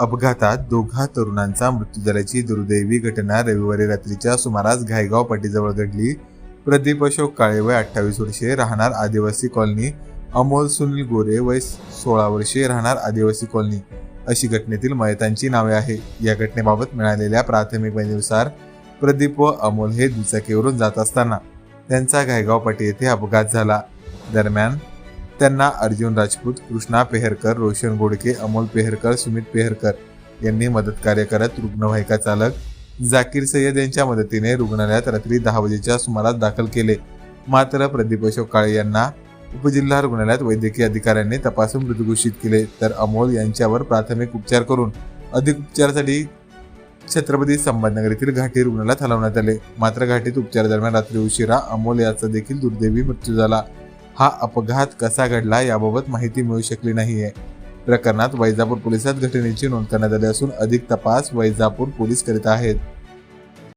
अपघातात दोघा तरुणांचा मृत्यू झाल्याची दुर्दैवी घटना रविवारी रात्रीच्या सुमारास घायगाव पाटीजवळ घडली. प्रदीप अशोक काळे वय अठ्ठावीस वर्षे राहणार आदिवासी कॉलनी. अमोल सुनील गोरे वय सोळा वर्षे राहणार आदिवासी कॉलनी. अशी घटनेतील मयतांची नावे आहे. या घटनेबाबत मिळालेल्या प्राथमिक माहितीनुसार प्रदीप व अमोल हे दुचाकीवरून जात असताना त्यांचा घायगाव पाटी येथे अपघात झाला. दरम्यान त्यांना अर्जुन राजपूत कृष्णा पेहरकर रोशन गोडके अमोल पेहरकर सुमित पेहरकर यांनी मदत कार्य करत रुग्णवाहिका चालक जाकीर सय्यद यांच्या मदतीने रुग्णालयात रात्री दहा वाजेच्या सुमारास दाखल केले. मात्र प्रदीप अशोक काळे यांना उपजिल्हा रुग्णालयात वैद्यकीय अधिकाऱ्यांनी तपासून मृत घोषित केले तर अमोल यांच्यावर प्राथमिक उपचार करून अधिक उपचारासाठी छत्रपती संभाजीनगर येथील घाटी रुग्णालयात हलवण्यात आले. मात्र घाटीत उपचार दरम्यान रात्री उशिरा अमोल याचा देखील दुर्दैवी मृत्यू झाला. हा अपघात कसा घडला याबाबत माहिती मिळू शकली नाहीये. प्रकरणात वैजापूर पोलिसात घटनेची नोंद करण्यात आली असून अधिक तपास वैजापूर पोलीस करीत आहेत.